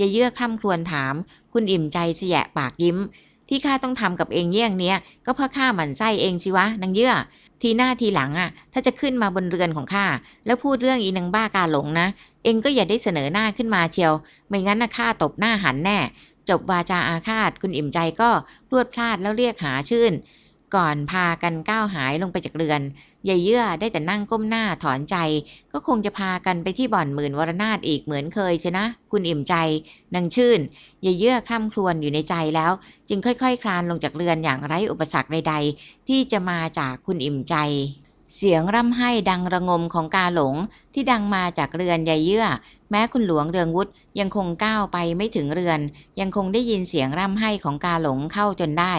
ยายเยื่อคร่ำครวญถาม คุณอิ่มใจเสยะปากยิ้ม ที่ข้าต้องทำกับเองเยี่ยงเนี้ย ก็เพราะข้าหมั่นไส้เองสิวะนางเยื่อ ทีหน้าทีหลังอะ ถ้าจะขึ้นมาบนเรือนของข้าแล้วพูดเรื่องอีนางบ้ากาหลงนะ เองก็อย่าได้เสนอหน้าขึ้นมาเชียว ไม่งั้นนะข้าตบหน้าหันแน่ จบวาจาอาฆาต คุณอิ่มใจก็พรวดพลาดแล้วเรียกหาชื่น ก่อนพากันก้าวหายลงไปจากเรือนยายเยื่อได้แต่นั่งก้มหน้าถอนใจ ก็คงจะพากันไปที่บ่อนหมื่นวรนาถอีกเหมือนเคยใช่นะ คุณอิ่มใจนางชื่นยายเยื่อคล่ำครวญอยู่ในใจแล้ว จึงค่อยๆคลานลงจากเรือนอย่างไร้อุปสรรคใดๆ ที่จะมาจากคุณอิ่มใจ เสียงร่ำไห้ดังระงมของกาหลงที่ดังมาจากเรือนยายเยื่อ แม้คุณหลวงเรืองวุฒิยังคงก้าวไปไม่ถึงเรือน ยังคงได้ยินเสียงร่ำไห้ของกาหลงเข้าจนได้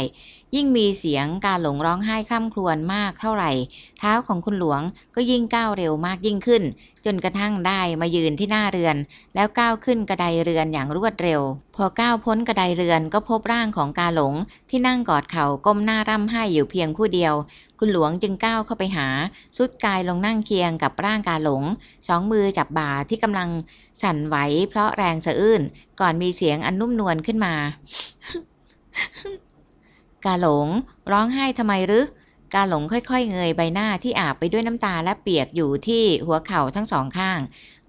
ยิ่งมีเสียงกาหลงร้องไห้คร่ำครวญมากเท่าไหร่ เท้าของคุณหลวงก็ยิ่งก้าวเร็วมากยิ่งขึ้น จนกระทั่งได้มายืนที่หน้าเรือน แล้วก้าวขึ้นกระไดเรือนอย่างรวดเร็ว พอก้าวพ้นกระไดเรือนก็พบร่างของกาหลงที่นั่งกอดเข่าก้มหน้าร่ำไห้อยู่เพียงผู้เดียว คุณหลวงจึงก้าวเข้าไปหาสุดกายลงนั่งเคียงกับร่างกาหลง สองมือจับบ่าที่กำลังสั่นไหวเพราะแรงสะอื้นก่อนมีเสียงอันนุ่มนวลขึ้นมา กาหลงร้องไห้ทำไมหรือกาหลงค่อยๆ เงยใบหน้าที่อาบไปด้วยน้ำตาและเปียกอยู่ที่หัวเข่าทั้งสองข้าง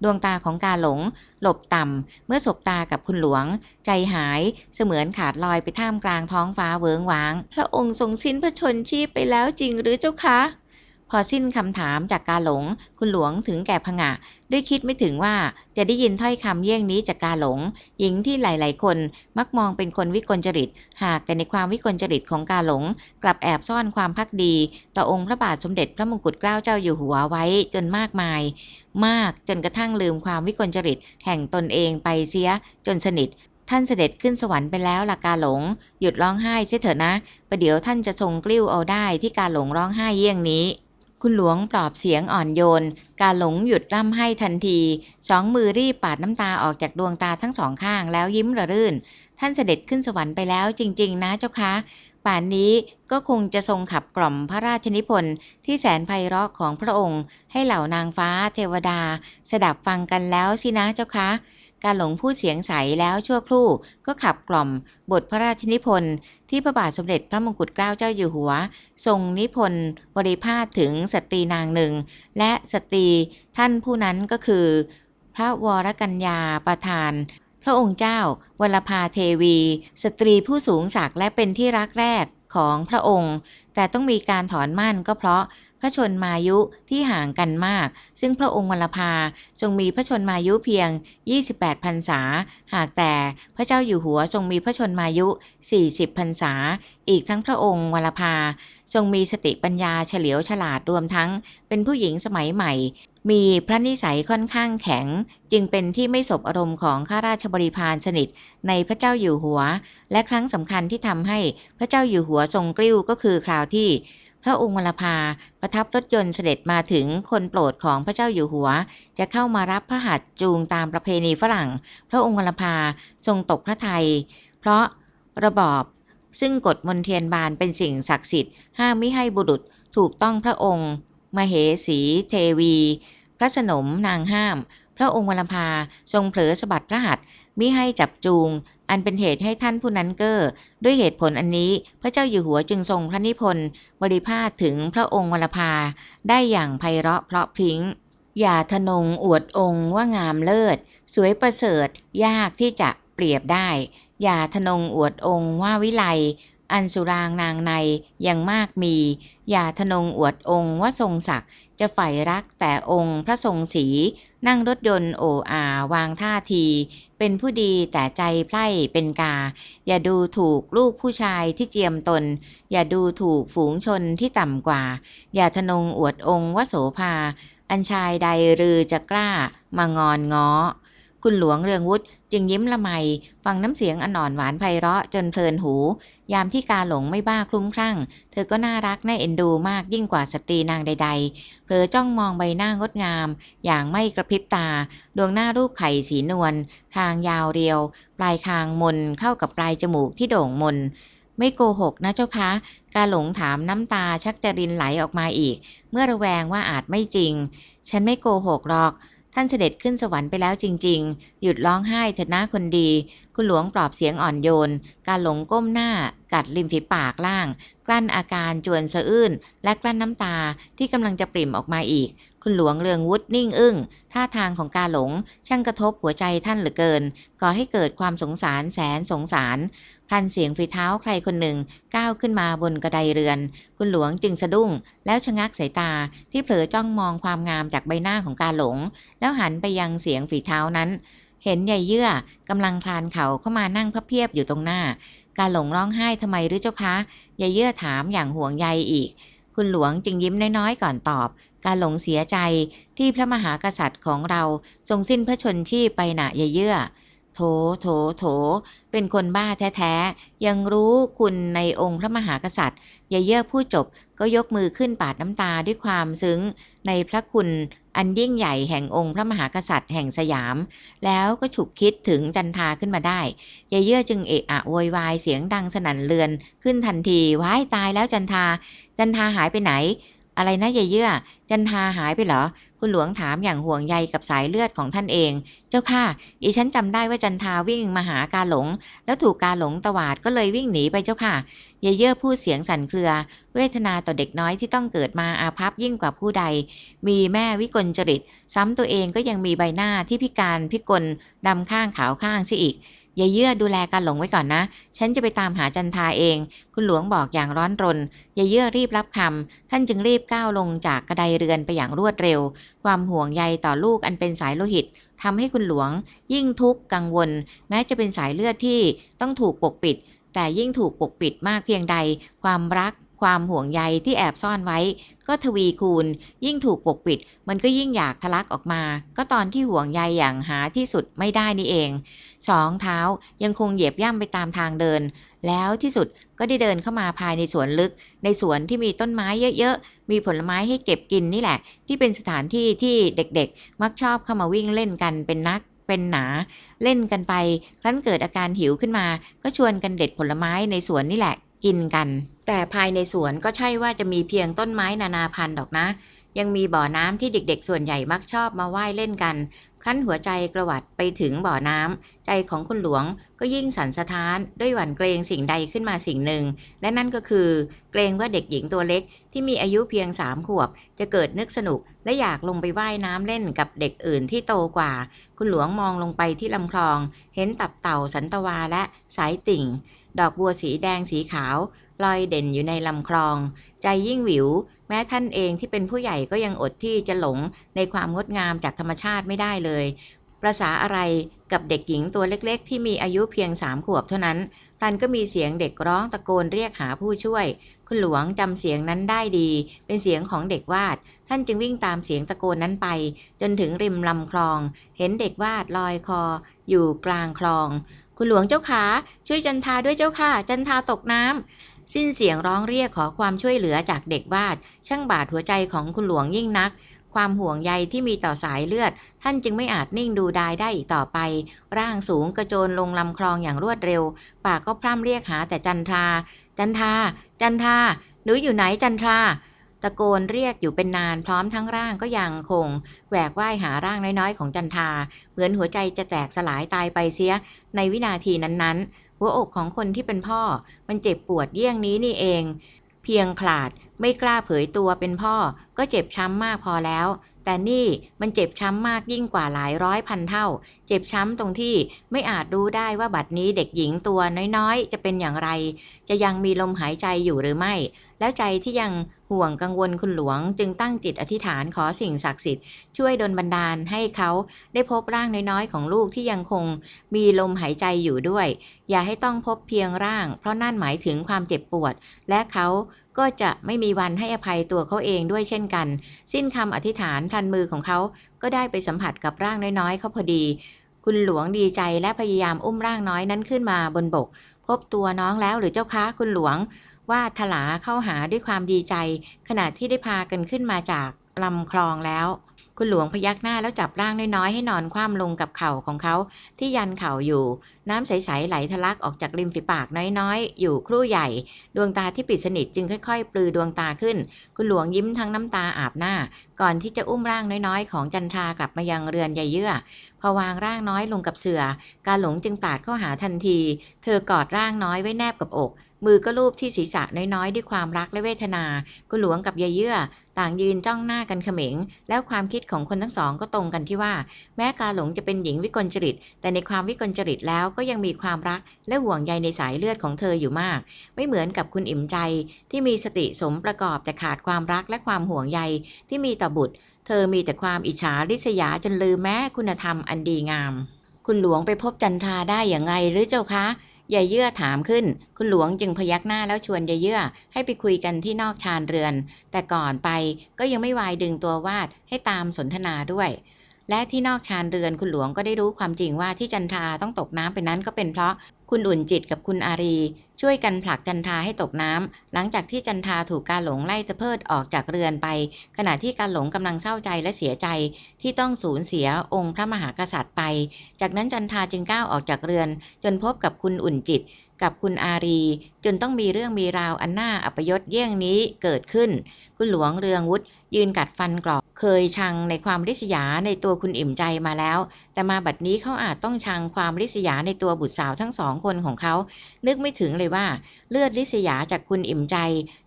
ดวงตาของกาหลง หลบต่ำเมื่อสบตากับคุณหลวง ใจหายเสมือนขาดลอยไปท่ามกลางท้องฟ้าเวิงว้าง พระองค์ทรงสิ้นพระชนชีพไปแล้วจริงหรือเจ้าคะ พอสิ้นคำถามจากกาหลง คุณหลวงถึงแก่ผงะ ด้วยคิดไม่ถึงว่าจะได้ยินถ้อยคำเยี่ยงนี้จากกาหลง หญิงที่หลาย ๆ คนมักมองเป็นคนวิกลจริต หากแต่ในความวิกลจริตของกาหลง กลับแอบซ่อนความพักดี ต่อองค์พระบาทสมเด็จพระมงกุฎเกล้าเจ้าอยู่หัวไว้จนมากมาย มากจนกระทั่งลืมความวิกลจริต แห่งตนเองไปเสียจนสนิทท่านเสด็จขึ้นสวรรค์ไปแล้วล่ะกาหลง หยุดร้องไห้เสียเถอะนะประเดี๋ยวท่านจะทรงกลิ้วเอาได้ที่กาหลงร้องไห้เยี่ยงนี้ คุณหลวงปลอบเสียงอ่อนโยน กาหลงหยุดร่ำไห้ทันที สองมือรีบปาดน้ำตาออกจากดวงตาทั้งสองข้างแล้วยิ้มระรื่น ท่านเสด็จขึ้นสวรรค์ไปแล้วจริง ๆ นะเจ้าคะ ป่านนี้ก็คงจะทรงขับกล่อมพระราชนิพนธ์ที่แสนไพเราะของพระองค์ ให้เหล่านางฟ้าเทวดา สดับฟังกันแล้วสินะเจ้าคะ การหลงพูดเสียงใสแล้วชั่วครู่ก็ขับกล่อมบทพระราชนิพนธ์ที่พระบาทสมเด็จพระมงกุฎเกล้าเจ้าอยู่หัว ทรงนิพนธ์บริพาทถึงสตรีนางหนึ่ง และสตรีท่านผู้นั้นก็คือ พระวรกัญญาประธานพระองค์เจ้าวลภาเทวี สตรีผู้สูงศักดิ์และเป็นที่รักแรกของพระองค์ แต่ต้องมีการถอนมั่นก็เพราะ ระชนมายุที่ห่างกันมาก ซึ่งพระองค์วลภาทรงมีพระชนมายุเพียง 28พรรษา หากแต่พระเจ้าอยู่หัวทรงมีพระชนมายุ 40พรรษา อีกทั้งพระองค์วลภาทรงมีสติปัญญาเฉลียวฉลาดรวมทั้ง เป็นผู้หญิงสมัยใหม่ มีพระนิสัยค่อนข้างแข็ง จึงเป็นที่ไม่สบอารมณ์ของข้าราชบริพารสนิทในพระเจ้าอยู่หัว และครั้งสำคัญที่ทำให้พระเจ้าอยู่หัวทรงกลิ้วก็คือคราวที่ พระองค์วลภาประทับรถยนต์เสด็จมาถึงคนโปรดของพระเจ้าอยู่หัว จะเข้ามารับพระหัตถ์จูงตามประเพณีฝรั่ง พระองค์วลภาทรงตกพระทัยเพราะระบอบซึ่งกฎมนเทียนบานเป็นสิ่งศักดิ์สิทธิ์ห้ามไม่ให้บุรุษถูกต้องพระองค์ มเหสีเทวี พระสนมนางห้าม พระองค์วลภาทรงเผลอสะบัดพระหัตถ์มิให้จับจูง อันเป็นเหตุให้ท่านผู้นั้นเก้อด้วยเหตุผลอันนี้พระเจ้าอยู่หัวจึงทรงพระนิพนธ์บริพาถึงพระองค์วลภาได้อย่างไพเราะเพราะพริ้งอย่าทนงอวดองค์ว่างามเลิศ สวยประเสริฐยากที่จะเปรียบได้ อย่าทนงอวดองค์ว่าวิไลอันสุรางนางในยังมากมี อย่าทนงอวดองค์ว่าทรงศักดิ์ จะใฝ่รักแต่องค์พระทรงศรีนั่งรถยนต์โออาวางท่าที เป็นผู้ดีแต่ใจไพร่เป็นกา อย่าดูถูกลูกผู้ชายที่เจียมตน อย่าดูถูกฝูงชนที่ต่ำกว่า อย่าทะนงอวดองค์วโสภา อันชายใดรือจะกล้ามางอนง้อ คุณหลวงเรืองวุฒิจึงยิ้มละไม ฟังน้ำเสียงอ่อนหวานไพเราะจนเพลินหู ยามที่กาหลงไม่บ้าคลุ้มคลั่ง เธอก็น่ารักน่าเอ็นดูมากยิ่งกว่าสตรีนางใด ๆ เผลอจ้องมองใบหน้างดงาม อย่างไม่กระพริบตา ดวงหน้ารูปไข่สีนวลคางยาวเรียว ปลายคางมนเข้ากับปลายจมูกที่โด่งมนไม่โกหกนะเจ้าคะ กาหลงถามน้ำตาชักจะรินไหลออกมาอีก เมื่อระแวงว่าอาจไม่จริง ฉันไม่โกหกหรอก ท่านเสด็จขึ้นสวรรค์ไปแล้วจริง ๆ หยุดร้องไห้เถิดนะคนดี คุณหลวงปลอบเสียงอ่อนโยน การหลงก้มหน้ากัดริมฝีปากล่าง กลั้นอาการจวนสะอื้นและกลั้นน้ำตาที่กำลังจะปริ่มออกมาอีก คุณหลวงเรืองวุฒินิ่งอึ้งท่าทางของกาหลง ช่างกระทบหัวใจท่านเหลือเกิน ก่อให้เกิดความสงสารแสนสงสารพลันเสียงฝีเท้าใครคนหนึ่งก้าวขึ้นมาบนกระไดเรือน คุณหลวงจึงสะดุ้ง แล้วชะงักสายตาที่เผลอจ้องมองความงามจากใบหน้าของกาหลง แล้วหันไปยังเสียงฝีเท้านั้น เห็นใหญ่เยื่อกำลังคลานเข่าเข้ามานั่งพับเพียบอยู่ตรงหน้า กาหลงร้องไห้ทำไมหรือเจ้าคะใหญ่เยื่อถามอย่างห่วงใยอีก คุณหลวงจึงยิ้มน้อยๆก่อนตอบ การหลงเสียใจที่พระมหากษัตริย์ของเราทรงสิ้นพระชนชีพไปหนะใหญ่เยื่อ โถ โถ โถ เป็นคนบ้าแท้ๆ ยังรู้คุณในองค์พระมหากษัตริย์ยายเยื่อพูดจบก็ยกมือขึ้นปาดน้ำตาด้วยความซึ้งในพระคุณอันยิ่งใหญ่แห่งองค์พระมหากษัตริย์แห่งสยาม แล้วก็ฉุกคิดถึงจันทาขึ้นมาได้ยายเยื่อจึงเอะอะโวยวายเสียงดังสนั่นเรือนขึ้นทันทีว้ายตายแล้วจันทา จันทาหายไปไหน อะไรนะยายเยื่อ จันทาหายไปเหรอ คุณหลวงถามอย่างห่วงใยกับสายเลือดของท่านเอง เจ้าค่ะอีฉันจำได้ว่าจันทาวิ่งมาหากาหลง แล้วถูกกาหลงตวาดก็เลยวิ่งหนีไปเจ้าค่ะยายเยื่อพูดเสียงสั่นเครือ เวทนาต่อเด็กน้อยที่ต้องเกิดมาอาภัพยิ่งกว่าผู้ใด มีแม่วิกลจริต ซ้ำตัวเองก็ยังมีใบหน้าที่พิการพิกลดำข้างขาวข้างซิอีก ยายเยื่อดูแลการหลงไว้ก่อนนะ ฉันจะไปตามหาจันทาเอง คุณหลวงบอกอย่างร้อนรน ยายเยื่อรีบรับคำท่านจึงรีบก้าวลงจากกระไดเรือนไปอย่างรวดเร็ว ความห่วงใยต่อลูกอันเป็นสายโลหิตทำให้คุณหลวง ยิ่งทุกข์กังวล แม้จะเป็นสายเลือดที่ต้องถูกปกปิด แต่ยิ่งถูกปกปิดมากเพียงใด ความรัก ความห่วงใยที่แอบซ่อนไว้ ก็ทวีคูณ ยิ่งถูกปกปิด มันก็ยิ่งอยากทะลักออกมา ก็ตอนที่ห่วงใยอย่างหาที่สุดไม่ได้นี่เอง สองเท้ายังคงเหยียบย่ำไปตามทางเดิน แล้วที่สุดก็ได้เดินเข้ามาภายในสวนลึก ในสวนที่มีต้นไม้เยอะๆ มีผลไม้ให้เก็บกินนี่แหละ ที่เป็นสถานที่ที่เด็กๆ มักชอบเข้ามาวิ่งเล่นกันเป็นนักเป็นหนาเล่นกันไปครั้นเกิดอาการหิวขึ้นมา ก็ชวนกันเด็ดผลไม้ในสวนนี่แหละ กินกัน แต่ภายในสวนก็ใช่ว่าจะมีเพียงต้นไม้นานาพันธุ์ดอกนะ ยังมีบ่อน้ำที่เด็กๆ ส่วนใหญ่มักชอบมาว่ายเล่นกันคั้นหัวใจกระวัดไปถึงบ่อน้ำใจของคุณหลวงก็ยิ่งสั่นสะท้านด้วยหวั่นเกรงสิ่งใดขึ้นมาสิ่งหนึ่ง และนั่นก็คือ เกรงว่าเด็กหญิงตัวเล็กที่มีอายุเพียงสามขวบ จะเกิดนึกสนุก และอยากลงไปว่ายน้ำเล่นกับเด็กอื่นที่โตกว่า คุณหลวงมองลงไปที่ลำคลอง เห็นตับเต่าสันตวาและสายติ่ง ดอกบัวสีแดงสีขาว ลอยเด่นอยู่ในลำคลอง ใจยิ่งหวิว แม้ท่านเองที่เป็นผู้ใหญ่ก็ยังอดที่จะหลงในความงดงามจากธรรมชาติไม่ได้เลยประษาอะไรกับเด็กหญิงตัวเล็กๆ ที่มีอายุเพียงสามขวบเท่านั้นพลันก็มีเสียงเด็กร้องตะโกนเรียกหาผู้ช่วย คุณหลวงจำเสียงนั้นได้ดี เป็นเสียงของเด็กวาด ท่านจึงวิ่งตามเสียงตะโกนนั้นไป จนถึงริมลำคลอง เห็นเด็กวาดลอยคอ อยู่กลางคลอง คุณหลวงเจ้าขาช่วยจันทาด้วยเจ้าค่ะ จันทาตกน้ำสิ้นเสียงร้องเรียกขอความช่วยเหลือจากเด็กวาด ช่างบาดหัวใจของคุณหลวงยิ่งนัก ความห่วงใยที่มีต่อสายเลือด ท่านจึงไม่อาจนิ่งดูดายได้อีกต่อไป ร่างสูงกระโจนลงลำคลองอย่างรวดเร็ว ปากก็พร่ำเรียกหาแต่จันทา จันทา จันทาหนูอยู่ไหนจันทรา ตะโกนเรียกอยู่เป็นนานพร้อมทั้งร่างก็ยังคงแหวกว่ายหาร่างน้อยๆของจันทา เหมือนหัวใจจะแตกสลายตายไปเสีย ในวินาทีนั้นๆ หัวอกของคนที่เป็นพ่อ มันเจ็บปวดเยี่ยงนี้นี่เอง เพียงขลาดไม่กล้าเผยตัวเป็นพ่อ ก็เจ็บช้ำมากพอแล้ว แต่นี่มันเจ็บช้ำมากยิ่งกว่าหลายร้อยพันเท่า เจ็บช้ำตรงที่ไม่อาจรู้ได้ว่าบัดนี้เด็กหญิงตัวน้อยๆ จะเป็นอย่างไร จะยังมีลมหายใจอยู่หรือไม่แล้วใจที่ยังห่วงกังวลคุณหลวง จึงตั้งจิตอธิษฐานขอสิ่งศักดิ์สิทธิ์ช่วยดลบันดาลให้เขาได้พบร่างน้อยๆของลูกที่ยังคงมีลมหายใจอยู่ด้วย อย่าให้ต้องพบเพียงร่าง เพราะนั่นหมายถึงความเจ็บปวด และเขาก็จะไม่มีวันให้อภัยตัวเขาเองด้วยเช่นกัน สิ้นคำอธิษฐานพลันมือของเขาก็ได้ไปสัมผัสกับร่างน้อยๆเขาพอดี คุณหลวงดีใจและพยายามอุ้มร่างน้อยนั้นขึ้นมาบนบก พบตัวน้องแล้วหรือเจ้าคะคุณหลวง ว่าถลาเข้าหาด้วยความดีใจ ขณะที่ได้พากันขึ้นมาจากลำคลองแล้ว คุณหลวงพยักหน้าแล้วจับร่างน้อยๆให้นอนคว่ำลงกับเข่าของเขา ที่ยันเข่าอยู่ น้ำใสๆไหลทะลักออกจากริมฝีปากน้อยๆ อยู่ครู่ใหญ่ ดวงตาที่ปิดสนิทจึงค่อยๆ ปลือดวงตาขึ้น คุณหลวงยิ้มทั้งน้ำตาอาบหน้า ก่อนที่จะอุ้มร่างน้อยๆ ของจันทรากลับมายังเรือนใยเยื่อ พอวางร่างน้อยลงกับเสื่อการหลงจึงปาดเข้าหาทันที เธอกอดร่างน้อยไว้แนบกับอกมือก็ลูบที่ศีรษะน้อยๆ ด้วยความรักและเวทนาคุณหลวงกับยายเยื่อ ต่างยืนจ้องหน้ากันเขม็ง แล้วความคิดของคนทั้งสองก็ตรงกันที่ว่า แม้กาหลงจะเป็นหญิงวิกลจริต แต่ในความวิกลจริตแล้วก็ยังมีความรักและห่วงใยในสายเลือดของเธออยู่มาก ไม่เหมือนกับคุณอิ่มใจ ที่มีสติสมประกอบแต่ขาดความรักและความห่วงใยที่มีต่อบุตร เธอมีแต่ความอิจฉาริษยาจนลืมแม้คุณธรรมอันดีงาม คุณหลวงไปพบจันทราได้อย่างไงหรือเจ้าคะ ยายเยื่อถามขึ้น คุณหลวงจึงพยักหน้าแล้วชวนยายเยื่อให้ไปคุยกันที่นอกชานเรือน แต่ก่อนไปก็ยังไม่วายดึงตัววาดให้ตามสนทนาด้วย และที่นอกชานเรือนคุณหลวงก็ได้รู้ความจริงว่าที่จันทาต้องตกน้ำไปนั้นก็เป็นเพราะคุณอุ่นจิตกับคุณอารี ช่วยกันผลักจันทาให้ตกน้ำหลังจากที่จันทาถูกกาหลงไล่ตะเพิดออกจากเรือนไป ขณะที่กาหลงกำลังเศร้าใจและเสียใจที่ต้องสูญเสียองค์พระมหากษัตริย์ไป จากนั้นจันทาจึงก้าวออกจากเรือน จนพบกับคุณอุ่นจิต กับคุณอารี จนต้องมีเรื่องมีราวอันน่าอัปยศเยี่ยงนี้เกิดขึ้น คุณหลวงเรืองวุฒิยืนกัดฟันกรอก เคยชังในความริษยาในตัวคุณอิ่มใจมาแล้ว แต่มาบัดนี้เขาอาจต้องชังความริษยาในตัวบุตรสาวทั้งสองคนของเขา นึกไม่ถึงเลยว่า เลือดริษยาจากคุณอิ่มใจ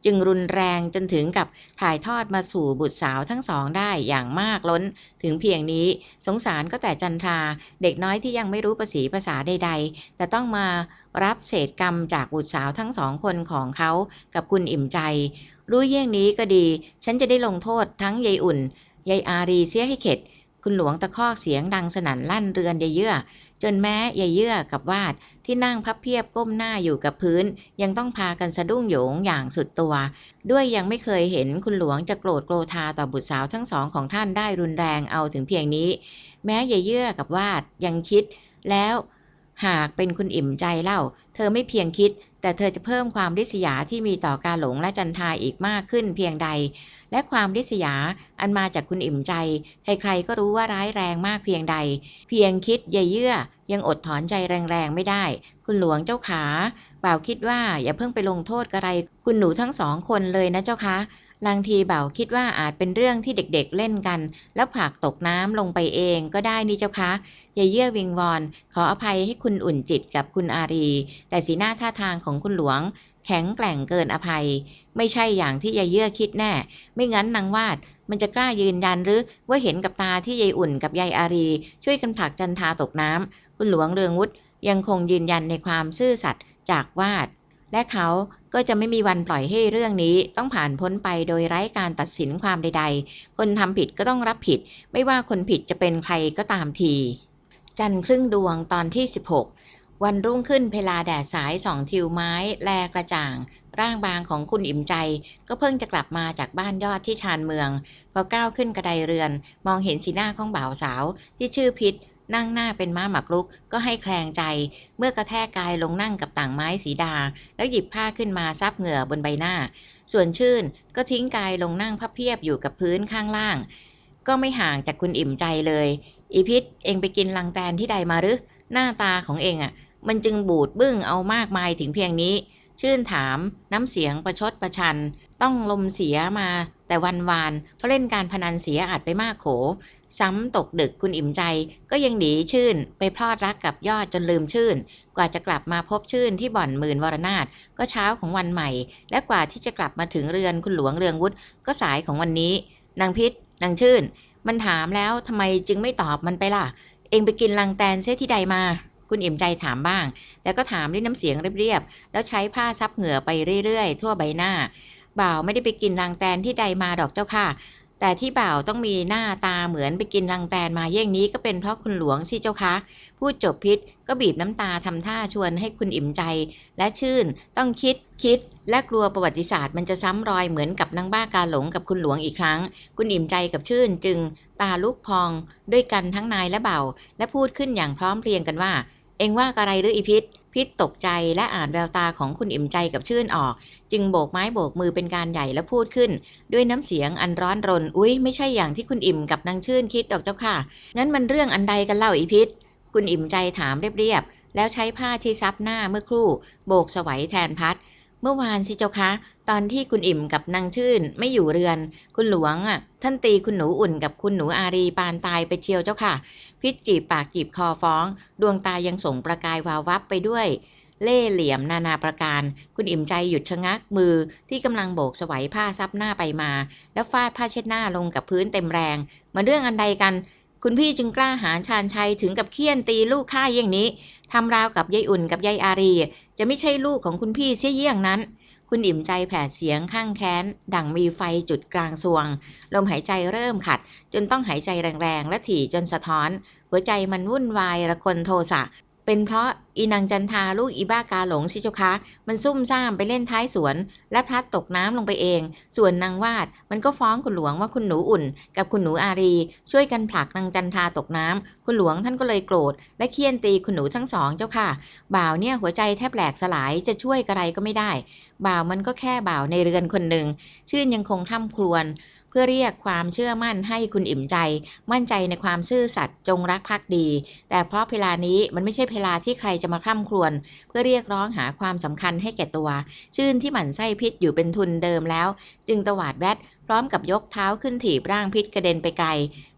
จึงรุนแรงจนถึงกับถ่ายทอดมาสู่บุตรสาวทั้งสองได้อย่างมากล้น ถึงเพียงนี้สงสารก็แต่จันทราเด็กน้อยที่ยังไม่รู้ภาษีภาษาใด ๆ แต่ต้องมารับเศษกรรมจากบุตรสาวทั้ง้งสองคนของเขากับคุณอิ่มใจ รู้เยี่ยงนี้ก็ดี ฉันจะได้ลงโทษทั้งยายอุ่นยายอารีเสียให้เข็ด คุณหลวงตะคอกเสียงดังสนั่นลั่นเรือนยายเยื่อ จนแม้ยายเยื่อกับวาดที่นั่งพับเพียบก้มหน้าอยู่กับพื้น ยังต้องพากันสะดุ้งโหยงอย่างสุดตัว ด้วยยังไม่เคยเห็นคุณหลวงจะโกรธโกรธาต่อบุตรสาวทั้งสองของท่านได้รุนแรงเอาถึงเพียงนี้ แม้ยายเยื่อกับวาดยังคิดแล้ว หากเป็นคุณอิ่มใจเล่า เธอไม่เพียงคิด แต่เธอจะเพิ่มความริษยาที่มีต่อการหลงและจันทาอีกมากขึ้นเพียงใด และความริษยาอันมาจากคุณอิ่มใจ ใครๆก็รู้ว่าร้ายแรงมากเพียงใด เพียงคิดยาเยื่อ ยังอดถอนใจแรงๆไม่ได้ คุณหลวงเจ้าขาบ่าวคิดว่าอย่าเพิ่งไปลงโทษกระไร คุณหนูทั้งสองคนเลยนะเจ้าคะ บางทีเบ่าคิดว่าอาจเป็นเรื่องที่เด็กๆเล่นกัน แล้วผลักตกน้ำลงไปเองก็ได้นี่เจ้าคะอย่าเยื่อวิงวอน ขออภัยให้คุณอุ่นจิตกับคุณอารี แต่สีหน้าท่าทางของคุณหลวง แข็งแกร่งเกินอภัย ไม่ใช่อย่างที่ยายเยื่อคิดแน่ ไม่งั้นนางวาดมันจะกล้ายืนยันหรือว่าเห็นกับตาที่ยายอุ่นกับยายอารี ช่วยกันผลักจันทาตกน้ำคุณหลวงเรืองวุฒิยังคงยืนยันในความซื่อสัตย์จากวาด และเขาก็จะไม่มีวันปล่อยให้เรื่องนี้ต้องผ่านพ้นไปโดยไร้การตัดสินความใด ๆ คนทำผิดก็ต้องรับผิด ไม่ว่าคนผิดจะเป็นใครก็ตามที จันทร์ครึ่งดวงตอนที่ 16 วันรุ่งขึ้นเพลาแดดสายสองทิวไม้ แลกระจ่าง ร่างบางของคุณอิ่มใจ ก็เพิ่งจะกลับมาจากบ้านยอดที่ชานเมือง พอก้าวขึ้นกระไดเรือน มองเห็นสีหน้าของบ่าวสาวที่ชื่อพิษ นั่งหน้าเป็นม้าหมักลุกก็ให้แคลงใจ เมื่อกระแทกกายลงนั่งกับต่างไม้สีดา แล้วหยิบผ้าขึ้นมาซับเหงื่อบนใบหน้า ส่วนชื่นก็ทิ้งกายลงนั่งพับเพียบอยู่กับพื้นข้างล่าง ก็ไม่ห่างจากคุณอิ่มใจเลย อีพิษเองไปกินลังแตนที่ใดมาหรือ หน้าตาของเองอะ่ะ มันจึงบูดบึ้งเอามากมายถึงเพียงนี้ ชื่นถามน้ำเสียงประชดประชัน ต้องลมเสียมา แต่วันวานเพราเล่นการพนันเสียอาจไปมากโข ซ้ำตกดึกคุณอิ่มใจ ก็ยังหนีชื่น ไปพลอดรักกับยอดจนลืมชื่น กว่าจะกลับมาพบชื่นที่บ่อนหมื่นวรนาถก็เช้าของวันใหม่ และกว่าที่จะกลับมาถึงเรือนคุณหลวงเรืองวุฒิก็สายของวันนี้ นางพิษนางชื่น มันถามแล้วทำไมจึงไม่ตอบมันไปล่ะ เองไปกินลังแตนเสียที่ใดมาคุณอิ่มใจถามบ้าง แต่ก็ถามด้วยน้ำเสียงเรียบๆ แล้วใช้ผ้าซับเหงื่อไปเรื่อยๆ ทั่วใบหน้า บ่าวไม่ได้ไปกินลังแตนที่ใดมาดอกเจ้าค่ะ แต่ที่บ่าวต้องมีหน้าตาเหมือนไปกินลังแตนมาเย่ยงนี้ก็เป็นเพราะคุณหลวงสิเจ้าคะพูดจบพิษก็บีบน้ำตาทำท่าชวนให้คุณอิ่มใจ และชื่นต้องคิดคิด และกลัวประวัติศาสตร์มันจะซ้ำรอยเหมือนกับนางบ้ากาหลงกับคุณหลวงอีกครั้ง คุณอิ่มใจกับชื่นจึง ตาลุกพอง ด้วยกันทั้งนายและเบ่า และพูดขึ้นอย่างพร้อมเพรียงกันว่า เองว่าอะไรหรืออีพิษพิษตกใจและอ่านแววตาของคุณอิ่มใจกับชื่นออก จึงโบกไม้โบกมือเป็นการใหญ่และพูดขึ้น ด้วยน้ำเสียงอันร้อนรน อุ๊ย ไม่ใช่อย่างที่คุณอิ่มกับนางชื่นคิดดอกเจ้าค่ะ งั้นมันเรื่องอันใดกันเล่าอีพิษคุณอิ่มใจถามเรียบๆแล้วใช้ผ้าที่ซับหน้าเมื่อครู่ โบกสวัยแทนพัด เมื่อวานสิเจ้าคะ ตอนที่คุณอิ่มกับนางชื่น ไม่อยู่เรือน คุณหลวงอะ ท่านตีคุณหนูอุ่นกับคุณหนูอารีปานตายไปเชียวเจ้าค่ะ พิษจีบปากจีบคอฟ้อง ดวงตายังส่งประกายวาววับไปด้วย เล่เหลี่ยมนานาประการ คุณอิ่มใจหยุดชะงักมือที่กำลังโบกสวัยผ้าซับหน้าไปมา แล้วฟาดผ้าเช็ดหน้าลงกับพื้นเต็มแรง มาเรื่องอันใดกัน คุณพี่จึงกล้าหาญชาญชัยถึงกับเคี่ยนตีลูกข้าอย่างนี้ทำราวกับยายอุ่นกับยายอารี จะไม่ใช่ลูกของคุณพี่เสียเยี่ยงนั้น คุณอิ่มใจแผดเสียงข้างแค้น ดั่งมีไฟจุดกลางสวง ลมหายใจเริ่มขัด จนต้องหายใจแรงๆ และถี่จนสะท้อน หัวใจมันวุ่นวายระคนโทสะ เป็นเพราะอีนางจันทาลูกอีบ้ากาหลงสิเจ้าคะมันซุ่มซ่ามไปเล่นท้ายสวน และพลัดตกน้ำลงไปเอง ส่วนนางวาดมันก็ฟ้องคุณหลวงว่าคุณหนูอุ่น กับคุณหนูอารี ช่วยกันผลักนางจันทาตกน้ำคุณหลวงท่านก็เลยโกรธ และเคี่ยนตีคุณหนูทั้งสองเจ้าค่ะบ่าวเนี่ยหัวใจแทบแหลกสลายจะช่วยกระไรก็ไม่ได้ บ่าวมันก็แค่บ่าวในเรือนคนหนึ่งชื่นยังคงท่ำครวญ พื่อเรียกความเชื่อมั่นให้คุณอิ่มใจ มั่นใจในความซื่อสัตย์จงรักภักดี แต่เพราะเวลานี้มันไม่ใช่เวลาที่ใครจะมาคร่ำครวญเพื่อเรียกร้องหาความสำคัญให้แก่ตัว ชื่นที่หมั่นไส้พิษอยู่เป็นทุนเดิมแล้ว จึงตวาดแวดพร้อมกับยกเท้าขึ้นถีบร่างพิษกระเด็นไปไกล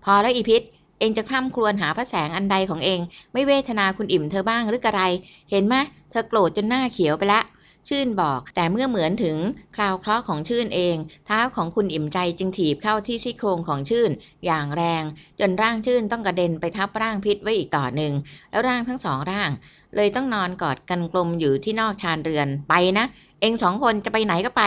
พอแล้วอีพิษเองจะคล่ำครวญหาพระแสงอันใดของเอง ไม่เวทนาคุณอิ่มเธอบ้างหรือกระไร เห็นไหมเธอโกรธจนหน้าเขียวไปแล้ว ชื่นบอก แต่เมื่อเหมือนถึงคราวเคราะห์ของชื่นเอง เท้าของคุณอิ่มใจจึงถีบเข้าที่ซี่โครงของชื่น อย่างแรง จนร่างชื่นต้องกระเด็นไปทับร่างพิษไว้อีกต่อหนึ่ง แล้วร่างทั้งสองร่าง เลยต้องนอนกอดกันกลมอยู่ที่นอกชานเรือนไปนะ เองสองคนจะไปไหนก็ไป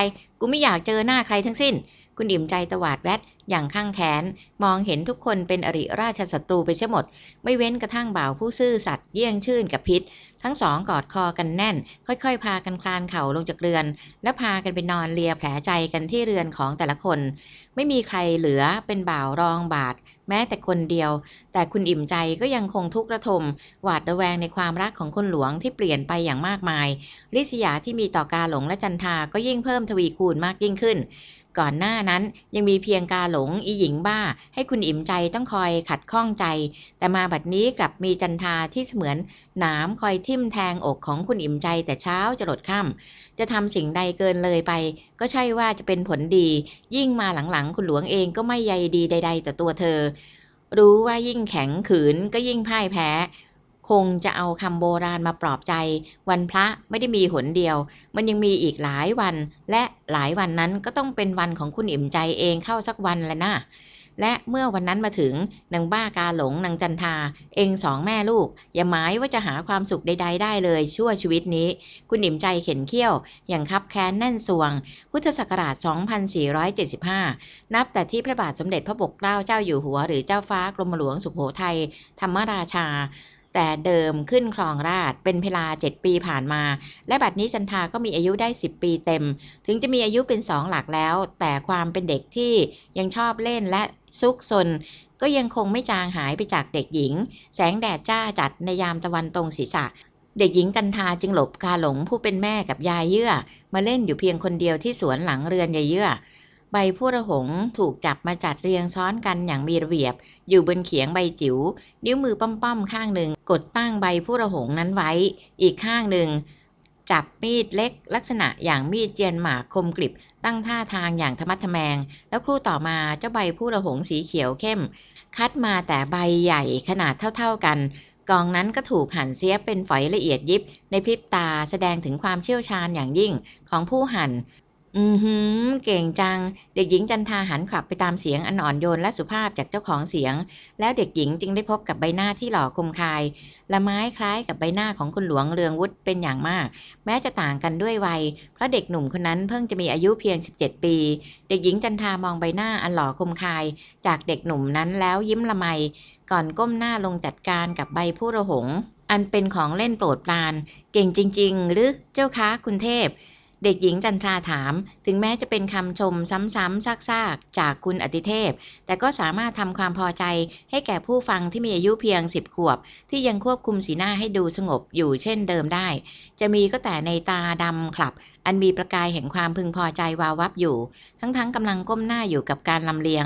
กูไม่อยากเจอหน้าใครทั้งสิ้น คุณอิ่มใจตวาดแวดอย่างข้างแขน มองเห็นทุกคนเป็นอริราชศัตรูไปเสียหมด ไม่เว้นกระทั่งบ่าวผู้ซื่อสัตย์เยี่ยงชื่นกับพิษ ทั้งสองกอดคอกันแน่น ค่อยๆ พากันคลานเข่าลงจากเรือน และพากันไปนอนเลียแผลใจกันที่เรือนของแต่ละคน ไม่มีใครเหลือเป็นบ่าวรองบาท แม้แต่คนเดียว แต่คุณอิ่มใจก็ยังคงทุกข์ระทม หวาดระแวงในความรักของคนหลวงที่เปลี่ยนไปอย่างมากมายริษยาที่มีต่อกาหลงและจันทาก็ยิ่งเพิ่มทวีคูณมากยิ่งขึ้น ก่อนหน้านั้นยังมีเพียงกาหลงอีหญิงบ้า ให้คุณอิ่มใจต้องคอยขัดข้องใจ แต่มาบัดนี้กลับมีจันทาที่เสมือนหนามคอยทิ่มแทงอกของคุณอิ่มใจแต่เช้าจะหลดค่ำจะทำสิ่งใดเกินเลยไป ก็ใช่ว่าจะเป็นผลดี ยิ่งมาหลังๆ คุณหลวงเองก็ไม่ใยดีใด ๆ แต่ตัวเธอ รู้ว่ายิ่งแข็งขืนก็ยิ่งพ่ายแพ้ คงจะเอาคำโบราณมาปลอบใจ วันพระไม่ได้มีหนเดียว มันยังมีอีกหลายวัน และหลายวันนั้นก็ต้องเป็นวันของคุณอิ่มใจเองเข้าสักวันแหละนะและเมื่อวันนั้นมาถึงนางบ้ากาหลงนางจันทา เองสองแม่ลูก อย่าหมายว่าจะหาความสุขใด ๆ ได้เลยชั่วชีวิตนี้ คุณอิ่มใจเข็นเขี้ยว อย่างคับแค้นแน่นสวง พุทธศักราช 2475 นับแต่ที่พระบาทสมเด็จพระปกเกล้าเจ้าอยู่หัวหรือเจ้าฟ้ากรมหลวงสุโขทัยธรรมราชา แต่เดิมขึ้นครองราชเป็นเวลา 7 ปีผ่านมา และบัดนี้จันทาก็มีอายุได้ 10 ปีเต็ม ถึงจะมีอายุเป็นสองหลักแล้ว แต่ความเป็นเด็กที่ยังชอบเล่นและซุกซนก็ยังคงไม่จางหายไปจากเด็กหญิง แสงแดดจ้าจัดในยามตะวันตรงศีรษะ เด็กหญิงจันทาจึงหลบกาหลงผู้เป็นแม่กับยายเยื่อ มาเล่นอยู่เพียงคนเดียวที่สวนหลังเรือนยายเยื่อ ใบผู้ระหงถูกจับมาจัดเรียงซ้อนกันอย่างมีระเบียบ อยู่บนเขียงใบจิ๋ว นิ้วมือป้อมๆข้างหนึ่ง กดตั้งใบผู้ระหงนั้นไว้ อีกข้างหนึ่ง จับมีดเล็กลักษณะอย่างมีดเจียนหมากคมกริบ ตั้งท่าทางอย่างธรรมัดทแมง แล้วครู่ต่อมาเจ้าใบผู้ระหงสีเขียวเข้ม คัดมาแต่ใบใหญ่ขนาดเท่าๆกันกองนั้นก็ถูกหั่นเสียเป็นฝอยละเอียดยิบ ในพริบตาแสดงถึงความเชี่ยวชาญอย่างยิ่งของผู้หั่น อือหือ เก่งจัง เด็กหญิงจันทาหันขับไปตามเสียงอันอ่อนโยนและสุภาพจากเจ้าของเสียง แล้วเด็กหญิงจึงได้พบกับใบหน้าที่หล่อคมคาย ละไม้คล้ายกับใบหน้าของคุณหลวงเรืองวุฒิเป็นอย่างมาก แม้จะต่างกันด้วยวัย เพราะเด็กหนุ่มคนนั้นเพิ่งจะมีอายุเพียง 17 ปี เด็กหญิงจันทามองใบหน้าอันหล่อคมคาย จากเด็กหนุ่มนั้นแล้วยิ้มละไม ก่อนก้มหน้าลงจัดการกับใบผู้ระหง อันเป็นของเล่นโปรดปราน เก่งจริง ๆ หรือเจ้าคะคุณเทพ เด็กหญิงจันทราถาม ถึงแม้จะเป็นคำชมซ้ำๆซากๆ จากคุณอติเทพ แต่ก็สามารถทำความพอใจให้แก่ผู้ฟังที่มีอายุเพียง10ขวบ ที่ยังควบคุมสีหน้าให้ดูสงบอยู่เช่นเดิมได้ จะมีก็แต่ในตาดำคลับ อันมีประกายแห่งความพึงพอใจวาววับอยู่ ทั้งๆกำลังก้มหน้าอยู่กับการลำเลียง